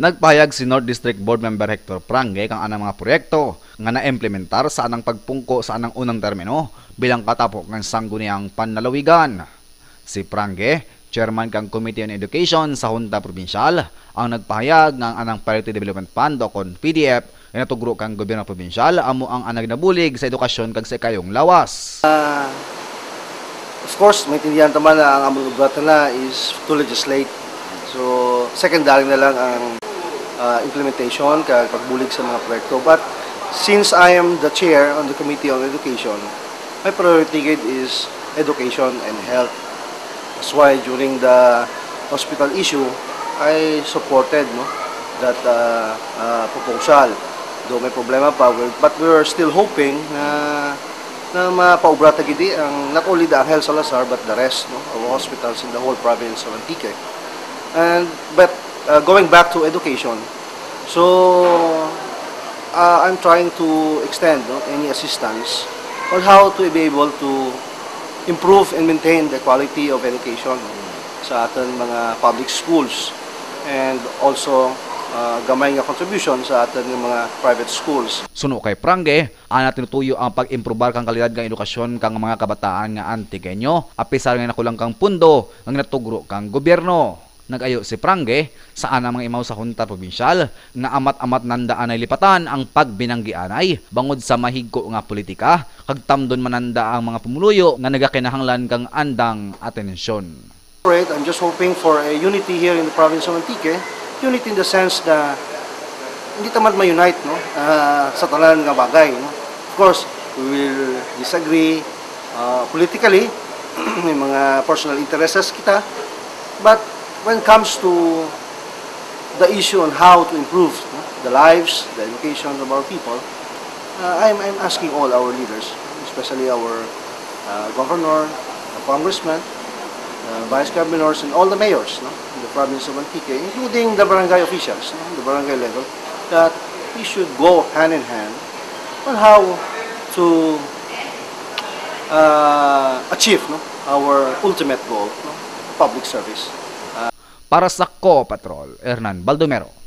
Nagpahayag si North District Board Member Hector Prange kang anang mga proyekto nga na-implementar sa anang pagpungko sa anang unang termino bilang katapok ng sangguniang panlalawigan. Si Prange, chairman kang Committee on Education sa Junta Provincial, ang nagpahayag ng anang Priority Development Fund o kon PDF nga natugro kang gobyerno provincial amo ang anang nabulig sa edukasyon kag sa kayong lawas. Of course, maintindihan naman na ang among lugar na is to legislate. So, secondary na lang ang uh, implementation kag pagbulig sa mga proyekto. But since I am the chair on the Committee on Education, my priority grade is education and health. That's why during the hospital issue, I supported no, that uh, uh, proposal. Though may problema pa, but we are still hoping na na mapaubra ta gidi ang not only the Angel Salazar but the rest no, of hospitals in the whole province of Antique. And but uh, going back to education, so uh, I'm trying to extend no, any assistance on how to be able to improve and maintain the quality of education sa ating mga public schools and also uh, gamay nga contribution sa ating mga private schools. Suno kay Prange, ana tinutuyo ang pag-improbar kang kalidad kang edukasyon kang mga kabataan nga antigenyo, apisar nga nakulang kang pundo ang natugro kang gobyerno. Nagayo si Prange saan ang mga imaw sa hunta probinsyal nga amat-amat nandaan ay lipatan ang pagbinanggianay bangod sa mahigko nga politika kag tamdon mananda ang mga pumuluyo nga nagakinahanglan kang andang atensyon. Right, I'm just hoping for a unity here in the province of Antique. Unity in the sense na hindi tamat ma-unite no? ah, sa tanan nga bagay. No? Of course, we will disagree ah, politically, may mga personal interests kita, but when it comes to the issue on how to improve the lives, the education of our people, uh, I'm, I'm asking all our leaders, especially our uh, governor, the congressman, uh, vice governors, and all the mayors no, in the province of Antique, including the barangay officials, no, the barangay level, that we should go hand in hand on how to uh, achieve our ultimate goal, public service. Para sa Ko Patrol, Hernan Baldomero.